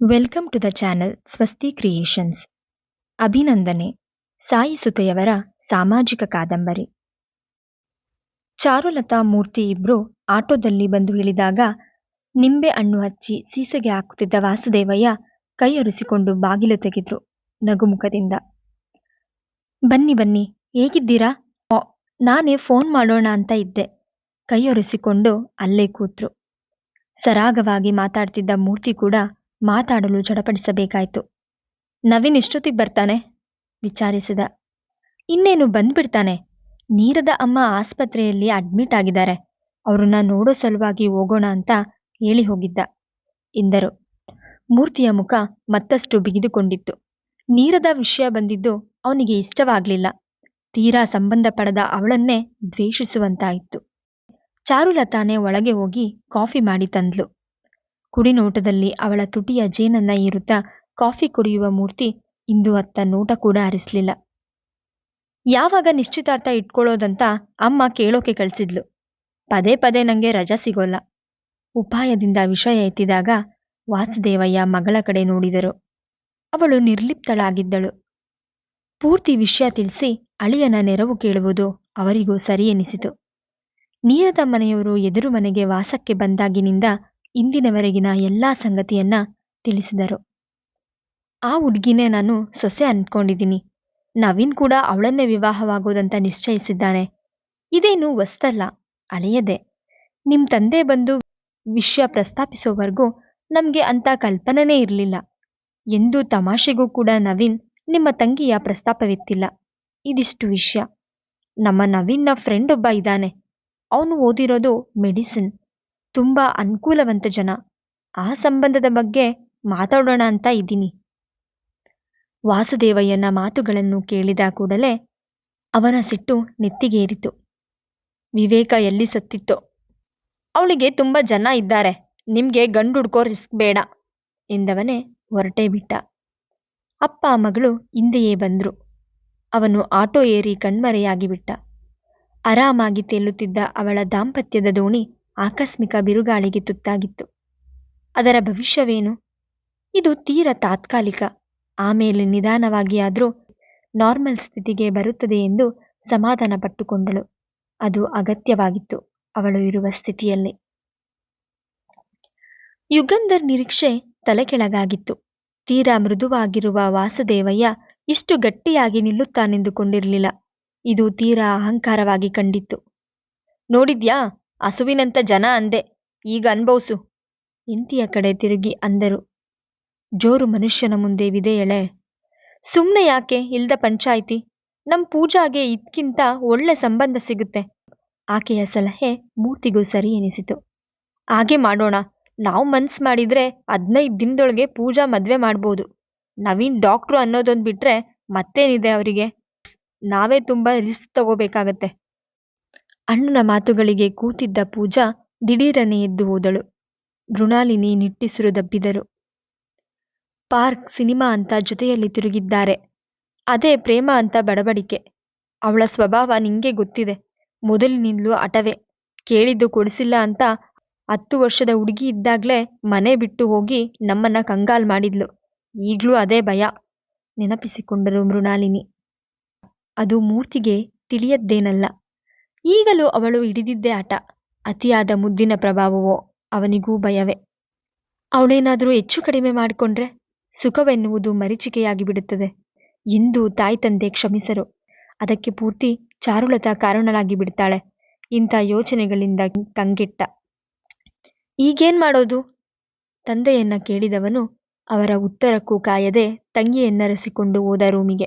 Welcome to the channel Swasti creations. ಅಭಿನಂದನೆ. ಸಾಯಿ ಸುತೆಯವರ ಸಾಮಾಜಿಕ ಕಾದಂಬರಿ. ಚಾರುಲತಾ ಮೂರ್ತಿ ಇಬ್ರು ಆಟೋದಲ್ಲಿ ಬಂದು ಇಳಿದಾಗ ನಿಂಬೆ ಹಣ್ಣು ಹಚ್ಚಿ ಸೀಸೆಗೆ ಹಾಕುತ್ತಿದ್ದ ವಾಸುದೇವಯ್ಯ ಕೈ ಒರೆಸಿಕೊಂಡು ಬಾಗಿಲು ತೆಗೆದ್ರು ನಗುಮುಖದಿಂದ. ಬನ್ನಿ ಬನ್ನಿ ಹೇಗಿದ್ದೀರಾ? "ಓ, ನಾನೇ ಫೋನ್ ಮಾಡೋಣ ಅಂತ ಇದ್ದೆ. ಕೈಯೊರೆಸಿಕೊಂಡು ಅಲ್ಲೇ ಕೂತ್ರು. ಸರಾಗವಾಗಿ ಮಾತಾಡ್ತಿದ್ದ ಮೂರ್ತಿ ಕೂಡ ಮಾತಾಡಲು ಜಡಪಡಿಸಬೇಕಾಯಿತು. ನವೀನ್ ಇಷ್ಟೊತ್ತಿಗೆ ಬರ್ತಾನೆ? ವಿಚಾರಿಸಿದ. ಇನ್ನೇನು ಬಂದ್ಬಿಡ್ತಾನೆ? ನೀರದ ಅಮ್ಮ ಆಸ್ಪತ್ರೆಯಲ್ಲಿ ಅಡ್ಮಿಟ್ ಆಗಿದ್ದಾರೆ. ಅವ್ರನ್ನ ನೋಡೋ ಸಲುವಾಗಿ ಹೋಗೋಣ ಅಂತ ಹೇಳಿ ಹೋಗಿದ್ದ. ಎಂದರು ಮೂರ್ತಿಯ ಮುಖ ಮತ್ತಷ್ಟು ಬಿಗಿದುಕೊಂಡಿತ್ತು. ನೀರದ ವಿಷಯ ಬಂದಿದ್ದು ಅವನಿಗೆ ಇಷ್ಟವಾಗಲಿಲ್ಲ. ತೀರಾ ಸಂಬಂಧ ಪಡೆದ ಅವಳನ್ನೇ ದ್ವೇಷಿಸುವಂತಾಯಿತು. ಚಾರುಲತಾನೆ ಒಳಗೆ ಹೋಗಿ ಕಾಫಿ ಮಾಡಿ ತಂದ್ಲು. ಕುಡಿನೋಟದಲ್ಲಿ ಅವಳ ತುಟಿಯ ಜೇನನ್ನ ಇರುತ್ತಾ ಕಾಫಿ ಕುಡಿಯುವ ಮೂರ್ತಿ ಇಂದು ಅತ್ತ ನೋಟ ಕೂಡ ಹರಿಸ್ಲಿಲ್ಲ ಯಾವಾಗ ನಿಶ್ಚಿತಾರ್ಥ ಇಟ್ಕೊಳ್ಳೋದಂತ ಅಮ್ಮ ಕೇಳೋಕೆ ಕಳ್ಸಿದ್ಲು. ಪದೇ ಪದೇ ನಂಗೆ ರಜಾ ಸಿಗೋಲ್ಲ. ಉಪಾಯದಿಂದ ವಿಷಯ ಎತ್ತಿದಾಗ ವಾಸುದೇವಯ್ಯ ಮಗಳ ಕಡೆ ನೋಡಿದರು. ಅವಳು ನಿರ್ಲಿಪ್ತಳಾಗಿದ್ದಳು. ಪೂರ್ತಿ ವಿಷಯ ತಿಳಿಸಿ ಅಳಿಯನ ನೆರವು ಕೇಳುವುದು ಅವರಿಗೂ ಸರಿ ಎನಿಸಿತು. ನೀರದ ಮನೆಯವರು ಎದುರು ಮನೆಗೆ ವಾಸಕ್ಕೆ ಬಂದಾಗಿನಿಂದ ಇಂದಿನವರೆಗಿನ ಎಲ್ಲಾ ಸಂಗತಿಯನ್ನ ತಿಳಿಸಿದರು. ಆ ಹುಡ್ಗಿನೇ ನಾನು ಸೊಸೆ ಅಂದ್ಕೊಂಡಿದ್ದೀನಿ ನವೀನ್ ಕೂಡ ಅವಳನ್ನೇ ವಿವಾಹವಾಗೋದಂತ ನಿಶ್ಚಯಿಸಿದ್ದಾನೆ. ಇದೇನು ಹೊಸ್ತಲ್ಲ, ಅಳೆಯದೆ. ನಿಮ್ ತಂದೆ ಬಂದು ವಿಷಯ ಪ್ರಸ್ತಾಪಿಸೋವರೆಗೂ ನಮ್ಗೆ ಅಂತ ಕಲ್ಪನೆನೇ ಇರಲಿಲ್ಲ. ಎಂದು ತಮಾಷೆಗೂ ಕೂಡ ನವೀನ್ ನಿಮ್ಮ ತಂಗಿಯ ಪ್ರಸ್ತಾಪವಿತ್ತಿಲ್ಲ. ಇದಿಷ್ಟು ವಿಷಯ. ನಮ್ಮ ನವೀನ್ನ ಫ್ರೆಂಡ್ ಒಬ್ಬ ಇದ್ದಾನೆ. ಅವನು ಓದಿರೋದು ಮೆಡಿಸಿನ್ ತುಂಬಾ ಅನುಕೂಲವಂತ ಜನ. ಆ ಸಂಬಂಧದ ಬಗ್ಗೆ ಮಾತಾಡೋಣ ಅಂತ ಇದ್ದೀನಿ. ವಾಸುದೇವಯ್ಯನ ಮಾತುಗಳನ್ನು ಕೇಳಿದ ಕೂಡಲೇ ಅವನ ಸಿಟ್ಟು ನೆತ್ತಿಗೇರಿತು. ವಿವೇಕ ಎಲ್ಲಿ ಸತ್ತಿತ್ತೋ. ಅವಳಿಗೆ ತುಂಬ ಜನ ಇದ್ದಾರೆ. ನಿಮ್ಗೆ ಗಂಡು ಹುಡ್ಕೋ ರಿಸ್ಕ್ ಬೇಡ ಎಂದವನೇ ಹೊರಟೇ ಬಿಟ್ಟ. ಅಪ್ಪ ಮಗಳು ಹಿಂದೆಯೇ ಬಂದ್ರು. ಅವನು ಆಟೋ ಏರಿ ಕಣ್ಮರೆಯಾಗಿ ಬಿಟ್ಟ. ಆರಾಮಾಗಿ ತೇಲುತ್ತಿದ್ದ ಅವಳ ದಾಂಪತ್ಯದ ದೋಣಿ ಆಕಸ್ಮಿಕ ಬಿರುಗಾಳಿಗೆ ತುತ್ತಾಗಿತ್ತು. ಅದರ ಭವಿಷ್ಯವೇನು? ಇದು ತೀರ ತಾತ್ಕಾಲಿಕ. ಆಮೇಲೆ ನಿಧಾನವಾಗಿ ಆದರೂ ನಾರ್ಮಲ್ ಸ್ಥಿತಿಗೆ ಬರುತ್ತದೆ ಎಂದು ಸಮಾಧಾನ ಪಟ್ಟುಕೊಂಡಳು. ಅದು ಅಗತ್ಯವಾಗಿತ್ತು ಅವಳು ಇರುವ ಸ್ಥಿತಿಯಲ್ಲಿ. ಯುಗಂಧರ್ ನಿರೀಕ್ಷೆ ತಲೆಕೆಳಗಾಗಿತ್ತು. ತೀರಾ ಮೃದುವಾಗಿರುವ ವಾಸುದೇವಯ್ಯ ಇಷ್ಟು ಗಟ್ಟಿಯಾಗಿ ನಿಲ್ಲುತ್ತಾನೆಂದುಕೊಂಡಿರಲಿಲ್ಲ. ಇದು ತೀರಾ ಅಹಂಕಾರವಾಗಿ ಕಂಡಿತ್ತು. ನೋಡಿದ್ಯಾ? ಹಸುವಿನಂತ ಜನ ಅಂದೆ. ಈಗ ಅನ್ಭವ್ಸು. ಎಂತಿಯ ಕಡೆ ತಿರುಗಿ ಅಂದರು. ಜೋರು ಮನುಷ್ಯನ ಮುಂದೆ ವಿದೆಯಳೆ ಸುಮ್ಮನೆ ಯಾಕೆ? ಇಲ್ದ ಪಂಚಾಯಿತಿ. ನಮ್ ಪೂಜಾಗೆ ಇದ್ಕಿಂತ ಒಳ್ಳೆ ಸಂಬಂಧ ಸಿಗುತ್ತೆ. ಆಕೆಯ ಸಲಹೆ ಮೂರ್ತಿಗೂ ಸರಿ ಎನಿಸಿತು. ಹಾಗೆ ಮಾಡೋಣ. ನಾವು ಮನ್ಸ್ ಮಾಡಿದ್ರೆ ಹದಿನೈದು ದಿನದೊಳಗೆ ಪೂಜಾ ಮದ್ವೆ ಮಾಡ್ಬೋದು. ನವೀನ್ ಡಾಕ್ಟ್ರು ಅನ್ನೋದೊಂದು ಬಿಟ್ರೆ ಮತ್ತೇನಿದೆ ಅವರಿಗೆ? ನಾವೇ ತುಂಬಾ ರಿಸ್ಕ್ ತಗೋಬೇಕಾಗತ್ತೆ. ಅಣ್ಣನ ಮಾತುಗಳಿಗೆ ಕೂತಿದ್ದ ಪೂಜಾ ದಿಢೀರನೆ ಎದ್ದು ಹೋದಳು. ಮೃಣಾಲಿನಿ ನಿಟ್ಟಿಸಿರು ದಬ್ಬಿದರು ಪಾರ್ಕ್ ಸಿನಿಮಾ ಅಂತ ಜೊತೆಯಲ್ಲಿ ತಿರುಗಿದ್ದಾರೆ. ಅದೇ ಪ್ರೇಮ ಅಂತ ಬಡಬಡಿಕೆ ಅವಳ ಸ್ವಭಾವ ನಿಂಗೆ ಗೊತ್ತಿದೆ. ಮೊದಲಿನಿಂದಲೂ ಅಟವೆ ಕೇಳಿದ್ದು ಕೊಡಿಸಿಲ್ಲ ಅಂತ ಹತ್ತು ವರ್ಷದ ಹುಡುಗಿ ಇದ್ದಾಗ್ಲೇ ಮನೆ ಬಿಟ್ಟು ಹೋಗಿ ನಮ್ಮನ್ನ ಕಂಗಾಲ್ ಮಾಡಿದ್ಲು. ಈಗ್ಲೂ ಅದೇ ಭಯ. ನೆನಪಿಸಿಕೊಂಡರು ಮೃಣಾಲಿನಿ. ಅದು ಮೂರ್ತಿಗೆ ತಿಳಿಯದ್ದೇನಲ್ಲ. ಈಗಲೂ ಅವಳು ಹಿಡಿದಿದ್ದೇ ಆಟ. ಅತಿಯಾದ ಮುದ್ದಿನ ಪ್ರಭಾವವೋ ಅವನಿಗೂ ಭಯವೇ. ಅವಳೇನಾದರೂ ಹೆಚ್ಚು ಕಡಿಮೆ ಮಾಡಿಕೊಂಡ್ರೆ ಸುಖವೆನ್ನುವುದು ಮರೀಚಿಕೆಯಾಗಿ ಬಿಡುತ್ತದೆ. ಎಂದು ತಾಯಿ ತಂದೆ ಕ್ಷಮಿಸರು. ಅದಕ್ಕೆ ಪೂರ್ತಿ ಚಾರುಲತಾ ಕಾರಣನಾಗಿ ಬಿಡ್ತಾಳೆ. ಇಂಥ ಯೋಚನೆಗಳಿಂದ ಕಂಗೆಟ್ಟ. ಈಗೇನ್ ಮಾಡೋದು? ತಂದೆಯನ್ನ ಕೇಳಿದವನು ಅವರ ಉತ್ತರಕ್ಕೂ ಕಾಯದೆ ತಂಗಿಯನ್ನರಸಿಕೊಂಡು ಹೋದ ರೂಮಿಗೆ.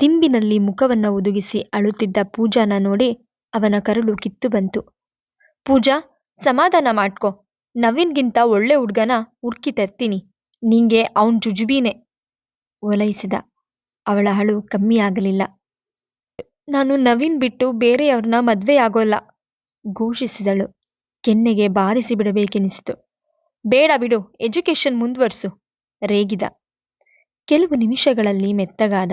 ದಿಂಬಿನಲ್ಲಿ ಮುಖವನ್ನ ಉದುಗಿಸಿ ಅಳುತ್ತಿದ್ದ ಪೂಜಾನ ನೋಡಿ ಅವನ ಕರುಳು ಕಿತ್ತು ಬಂತು. ಪೂಜಾ, ಸಮಾಧಾನ ಮಾಡ್ಕೊ. ನವೀನ್ಗಿಂತ ಒಳ್ಳೆ ಹುಡ್ಗನ ಹುಡ್ಕಿ ತರ್ತೀನಿ. ನಿಂಗೆ ಅವನ್ ಜುಜುಬೀನೆ. ಓಲೈಸಿದ ಅವಳ ಅಳು ಕಮ್ಮಿಯಾಗಲಿಲ್ಲ ನಾನು ನವೀನ್ ಬಿಟ್ಟು ಬೇರೆಯವ್ರನ್ನ ಮದ್ವೆಯಾಗೋಲ್ಲ ಘೋಷಿಸಿದಳು. ಕೆನ್ನೆಗೆ ಬಾರಿಸಿ ಬಿಡಬೇಕೆನಿಸ್ತು. ಬೇಡ ಬಿಡು ಎಜುಕೇಶನ್ ಮುಂದುವರ್ಸು, ರೇಗಿದ. ಕೆಲವು ನಿಮಿಷಗಳಲ್ಲಿ ಮೆತ್ತಗಾದ.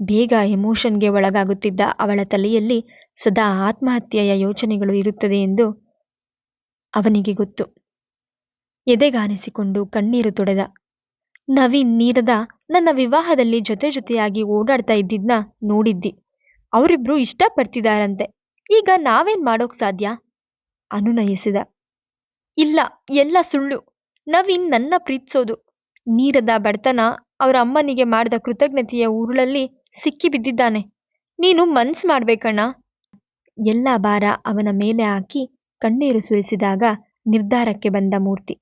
ಬೇಗ ಎಮೋಷನ್ಗೆ ಒಳಗಾಗುತ್ತಿದ್ದ ಅವಳ ತಲೆಯಲ್ಲಿ ಸದಾ ಆತ್ಮಹತ್ಯೆಯ ಯೋಚನೆಗಳು ಇರುತ್ತದೆ ಎಂದು ಅವನಿಗೆ ಗೊತ್ತು. ಎದೆಗಾನಿಸಿಕೊಂಡು ಕಣ್ಣೀರು ತೊಡೆದ. ನವೀನ್ ನೀರದ ನನ್ನ ವಿವಾಹದಲ್ಲಿ ಜೊತೆ ಜೊತೆಯಾಗಿ ಓಡಾಡ್ತಾ ಇದ್ದಿದ್ನ ನೋಡಿದ್ದಿ. ಅವರಿಬ್ರು ಇಷ್ಟಪಡ್ತಿದಾರಂತೆ ಈಗ ನಾವೇನ್ ಮಾಡೋಕ್ ಸಾಧ್ಯ? ಅನುನಯಿಸಿದ. ಇಲ್ಲ, ಎಲ್ಲ ಸುಳ್ಳು. ನವೀನ್ ನನ್ನ ಪ್ರೀತಿಸೋದು. ನೀರದ ಬಡತನ ಅವರ ಅಮ್ಮನಿಗೆ ಮಾಡಿದ ಕೃತಜ್ಞತೆಯ ಉರುಳಲ್ಲಿ ಸಿಕ್ಕಿ ಬಿದ್ದಿದ್ದಾನೆ ನೀನು ಮನ್ಸ್ ಮಾಡ್ಬೇಕಣ್ಣ. ಎಲ್ಲ ಭಾರ ಅವನ ಮೇಲೆ ಹಾಕಿ ಕಣ್ಣೀರು ಸುರಿಸಿದಾಗ ನಿರ್ಧಾರಕ್ಕೆ ಬಂದ ಮೂರ್ತಿ.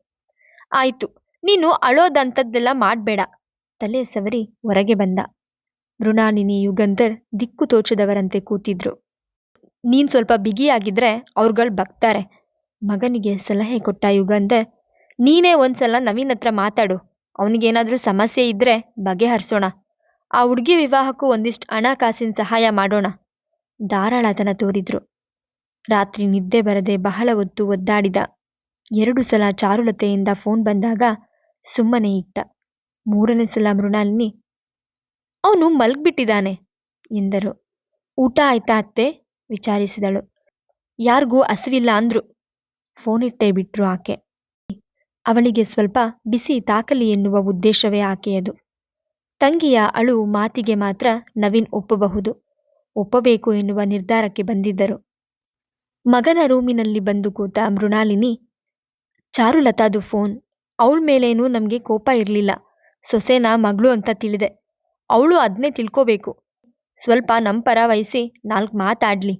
ಆಯ್ತು, ನೀನು ಅಳೋದಂಥದ್ದೆಲ್ಲ ಮಾಡ್ಬೇಡ. ತಲೆ ಸವರಿ ಹೊರಗೆ ಬಂದ. ಮೃಣಾಲಿನಿ ಯುಗಂಧರ್ ದಿಕ್ಕು ತೋಚದವರಂತೆ ಕೂತಿದ್ರು. ನೀನ್ ಸ್ವಲ್ಪ ಬಿಗಿಯಾಗಿದ್ರೆ ಅವ್ರುಗಳು ಬಗ್ತಾರೆ. ಮಗನಿಗೆ ಸಲಹೆ ಕೊಟ್ಟ ಯುಗಂಧರ್, ನೀನೇ ಒಂದ್ಸಲ ನವೀನ್ ಹತ್ರ ಮಾತಾಡು. ಅವನಿಗೇನಾದ್ರೂ ಸಮಸ್ಯೆ ಇದ್ರೆ ಬಗೆಹರಿಸೋಣ. ಆ ಹುಡುಗಿ ವಿವಾಹಕ್ಕೂ ಒಂದಿಷ್ಟು ಹಣಕಾಸಿನ ಸಹಾಯ ಮಾಡೋಣ. ಧಾರಾಳತನ ತೋರಿದ್ರು. ರಾತ್ರಿ ನಿದ್ದೆ ಬರದೆ ಬಹಳ ಹೊತ್ತು ಒದ್ದಾಡಿದ. ಎರಡು ಸಲ ಚಾರುಲತೆಯಿಂದ ಫೋನ್ ಬಂದಾಗ ಸುಮ್ಮನೆ ಇಟ್ಟ. ಮೂರನೇ ಸಲ ಮೃಣಾಲಿನಿ, ಅವನು ಮಲಗ್ಬಿಟ್ಟಿದ್ದಾನೆ ಎಂದರು. ಊಟ ಆಯ್ತಾ ಅತ್ತೆ? ವಿಚಾರಿಸಿದಳು. ಯಾರಿಗೂ ಹಸಿವಿಲ್ಲ ಅಂದ್ರು. ಫೋನ್ ಇಟ್ಟೇ ಬಿಟ್ರು ಆಕೆ. ಅವಳಿಗೆ ಸ್ವಲ್ಪ ಬಿಸಿ ತಾಕಲಿ ಎನ್ನುವ ಉದ್ದೇಶವೇ ಆಕೆಯದು ತಂಗಿಯ ಅಳು ಮಾತಿಗೆ ಮಾತ್ರ ನವೀನ್ ಒಪ್ಪಬಹುದು. ಒಪ್ಪಬೇಕು ಎನ್ನುವ ನಿರ್ಧಾರಕ್ಕೆ ಬಂದಿದ್ದರು. ಮಗನ ರೂಮಿನಲ್ಲಿ ಬಂದು ಕೂತ ಮೃಣಾಲಿನಿ ಚಾರುಲತಾದು ಫೋನ್ ಅವಳ ಮೇಲೇನೂ ನಮಗೆ ಕೋಪ ಇರಲಿಲ್ಲ. ಸೊಸೆನ, ಮಗಳು ಅಂತ ತಿಳಿದೆ. ಅವಳು ಅದನ್ನೇ ತಿಳ್ಕೋಬೇಕು. ಸ್ವಲ್ಪ ನಮ್ಮ ಪರ ವಹಿಸಿ, ನಾಲ್ಕು ಮಾತಾಡ್ಲಿ.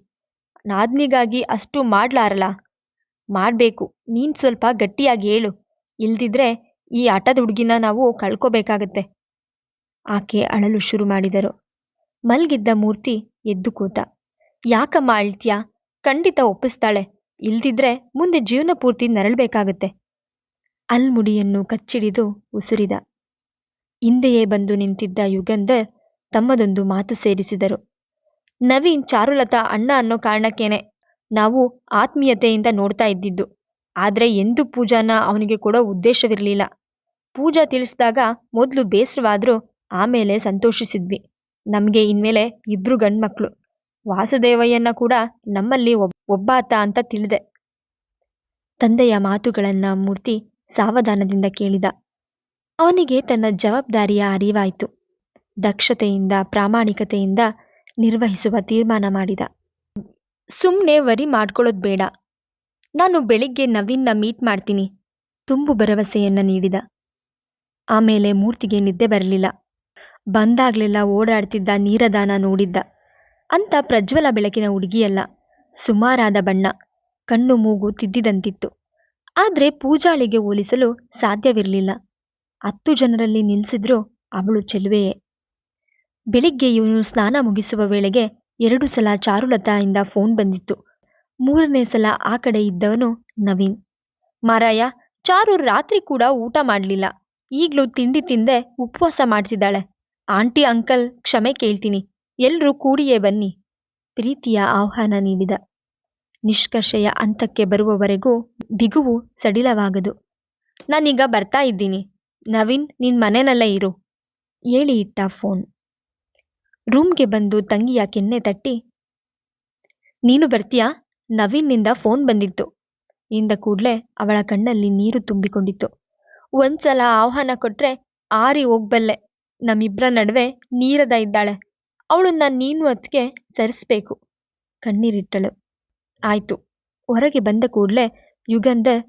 ನಾದ್ನಿಗಾಗಿ ಅಷ್ಟು ಮಾಡ್ಲಾರಲ್ಲ. ಮಾಡಬೇಕು. ನೀನು ಸ್ವಲ್ಪ ಗಟ್ಟಿಯಾಗಿ ಹೇಳು. ಇಲ್ದಿದ್ರೆ ಈ ಆಟದ ಹುಡುಗಿನ ನಾವು ಕಳ್ಕೋಬೇಕಾಗತ್ತೆ. ಆಕೆ ಅಳಲು ಶುರು ಮಾಡಿದರು. ಮಲ್ಗಿದ್ದ ಮೂರ್ತಿ ಎದ್ದು ಕೂತ. ಯಾಕಮ್ಮ ಅಳ್ತ್ಯಾ? ಖಂಡಿತ ಒಪ್ಪಿಸ್ತಾಳೆ. ಇಲ್ದಿದ್ರೆ ಮುಂದೆ ಜೀವನ ಪೂರ್ತಿ ನರಳಬೇಕಾಗತ್ತೆ. ಅಲ್ಮುಡಿಯನ್ನು ಕಚ್ಚಿಡಿದು ಉಸಿರಿದ. ಹಿಂದೆಯೇ ಬಂದು ನಿಂತಿದ್ದ ಯುಗಂಧರ್ ತಮ್ಮದೊಂದು ಮಾತು ಸೇರಿಸಿದರು. ನವೀನ್ ಚಾರುಲತಾ ಅಣ್ಣ ಅನ್ನೋ ಕಾರಣಕ್ಕೇನೆ ನಾವು ಆತ್ಮೀಯತೆಯಿಂದ ನೋಡ್ತಾ ಇದ್ದಿದ್ದು. ಆದ್ರೆ ಎಂದೂ ಪೂಜಾನ ಅವನಿಗೆ ಕೊಡೋ ಉದ್ದೇಶವಿರಲಿಲ್ಲ. ಪೂಜಾ ತಿಳಿಸಿದಾಗ ಮೊದಲು ಬೇಸರವಾದ್ರೂ ಆಮೇಲೆ ಸಂತೋಷಿಸಿದ್ವಿ. ನಮಗೆ ಇನ್ಮೇಲೆ ಇಬ್ರು ಗಂಡ್ಮಕ್ಳು. ವಾಸುದೇವಯ್ಯನ ಕೂಡ ನಮ್ಮಲ್ಲಿ ಒಬ್, ಒಬ್ಬಾತ ಅಂತ ತಿಳಿದೆ. ತಂದೆಯ ಮಾತುಗಳನ್ನ ಮೂರ್ತಿ ಸಾವಧಾನದಿಂದ ಕೇಳಿದ. ಅವನಿಗೆ ತನ್ನ ಜವಾಬ್ದಾರಿಯ ಅರಿವಾಯಿತು. ದಕ್ಷತೆಯಿಂದ, ಪ್ರಾಮಾಣಿಕತೆಯಿಂದ ನಿರ್ವಹಿಸುವ ತೀರ್ಮಾನ ಮಾಡಿದ. ಸುಮ್ಮನೆ ವರಿ ಮಾಡ್ಕೊಳ್ಳೋದು ಬೇಡ. ನಾನು ಬೆಳಿಗ್ಗೆ ನವೀನ್ನ ಮೀಟ್ ಮಾಡ್ತೀನಿ. ತುಂಬು ಭರವಸೆಯನ್ನ ನೀಡಿದ. ಆಮೇಲೆ ಮೂರ್ತಿಗೆ ನಿದ್ದೆ ಬರಲಿಲ್ಲ. ಬಂದಾಗ್ಲೆಲ್ಲ ಓಡಾಡ್ತಿದ್ದ ನೀರದಾನ ನೋಡಿದ್ದ. ಅಂತ ಪ್ರಜ್ವಲ ಬೆಳಕಿನ ಹುಡುಗಿಯಲ್ಲ, ಸುಮಾರಾದ ಬಣ್ಣ, ಕಣ್ಣು ಮೂಗು ತಿದ್ದಿದಂತಿತ್ತು. ಆದ್ರೆ ಪೂಜಾಳಿಗೆ ಹೋಲಿಸಲು ಸಾಧ್ಯವಿರಲಿಲ್ಲ. ಹತ್ತು ಜನರಲ್ಲಿ ನಿಲ್ಲಿಸಿದ್ರೂ ಅವಳು ಚೆಲುವೆಯೇ. ಬೆಳಿಗ್ಗೆ ಇವನು ಸ್ನಾನ ಮುಗಿಸುವ ವೇಳೆಗೆ ಎರಡು ಸಲ ಚಾರುಲತಾಯಿಂದ ಫೋನ್ ಬಂದಿತ್ತು. ಮೂರನೇ ಸಲ ಆ ಕಡೆ ಇದ್ದವನು ನವೀನ್. ಮಾರಾಯ, ಚಾರು ರಾತ್ರಿ ಕೂಡ ಊಟ ಮಾಡಲಿಲ್ಲ. ಈಗಲೂ ತಿಂಡಿ ತಿಂದೆ ಉಪವಾಸ ಮಾಡ್ತಿದ್ದಾಳೆ. ಆಂಟಿ, ಅಂಕಲ್, ಕ್ಷಮೆ ಕೇಳ್ತೀನಿ. ಎಲ್ರೂ ಕೂಡಿಯೇ ಬನ್ನಿ. ಪ್ರೀತಿಯ ಆಹ್ವಾನ ನೀಡಿದ. ನಿಷ್ಕರ್ಷೆಯ ಹಂತಕ್ಕೆ ಬರುವವರೆಗೂ ಬಿಗುವು ಸಡಿಲವಾಗದು. ನಾನೀಗ ಬರ್ತಾ ಇದ್ದೀನಿ. ನವೀನ್, ನಿನ್ ಮನೆನಲ್ಲೇ ಇರು. ಹೇಳಿ ಇಟ್ಟ ಫೋನ್. ರೂಮ್ಗೆ ಬಂದು ತಂಗಿಯ ಕೆನ್ನೆ ತಟ್ಟಿ, ನೀನು ಬರ್ತೀಯಾ? ನವೀನ್ನಿಂದ ಫೋನ್ ಬಂದಿತ್ತು. ಇಂದ ಕೂಡ್ಲೆ ಅವಳ ಕಣ್ಣಲ್ಲಿ ನೀರು ತುಂಬಿಕೊಂಡಿತ್ತು. ಒಂದ್ಸಲ ಆಹ್ವಾನ ಕೊಟ್ರೆ ಆರಿ ಹೋಗ್ಬಲ್ಲೆ. ನಮ್ಮಿಬ್ರ ನಡುವೆ ನೀರದ ಇದ್ದಾಳೆ. ಅವಳನ್ನ ನೀನು ಹೊತ್ತಿಗೆ ಸರಿಸ್ಬೇಕು. ಕಣ್ಣೀರಿಟ್ಟಳು. ಆಯ್ತು, ಹೊರಗೆ ಬಂದ ಕೂಡಲೇ ಯುಗಂಧರ್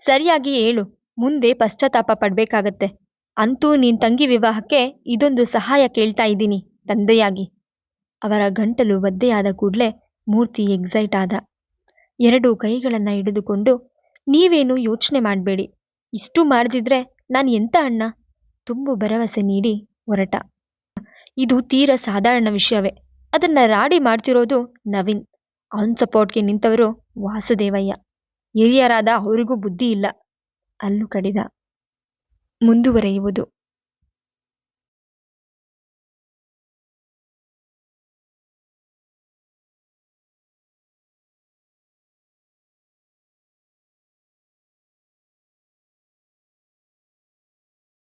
ಸರಿಯಾಗಿ ಹೇಳು, ಮುಂದೆ ಪಶ್ಚಾತ್ತಾಪ ಪಡ್ಬೇಕಾಗತ್ತೆ. ಅಂತೂ ನಿನ್ ತಂಗಿ ವಿವಾಹಕ್ಕೆ ಇದೊಂದು ಸಹಾಯ ಕೇಳ್ತಾ ಇದ್ದೀನಿ, ತಂದೆಯಾಗಿ. ಅವರ ಗಂಟಲು ಒದ್ದೆಯಾದ ಕೂಡಲೇ ಮೂರ್ತಿ ಎಕ್ಸೈಟ್ ಆದ. ಎರಡು ಕೈಗಳನ್ನ ಹಿಡಿದುಕೊಂಡು, ನೀವೇನು ಯೋಚನೆ ಮಾಡಬೇಡಿ. ಇಷ್ಟು ಮಾಡದಿದ್ರೆ ನಾನು ಎಂತ ಅಣ್ಣ? ತುಂಬು ಭರವಸೆ ನೀಡಿ ಹೊರಟ ಇದು ತೀರ ಸಾಧಾರಣ ವಿಷಯವೇ. ಅದನ್ನ ರಾಡಿ ಮಾಡ್ತಿರೋದು ನವೀನ್. ಅವನ್ ಸಪೋರ್ಟ್ಗೆ ನಿಂತವರು ವಾಸುದೇವಯ್ಯ. ಹಿರಿಯರಾದ ಅವರಿಗೂ ಬುದ್ಧಿ ಇಲ್ಲ. ಅಲ್ಲು ಕಡಿದ. ಮುಂದುವರೆಯುವುದು.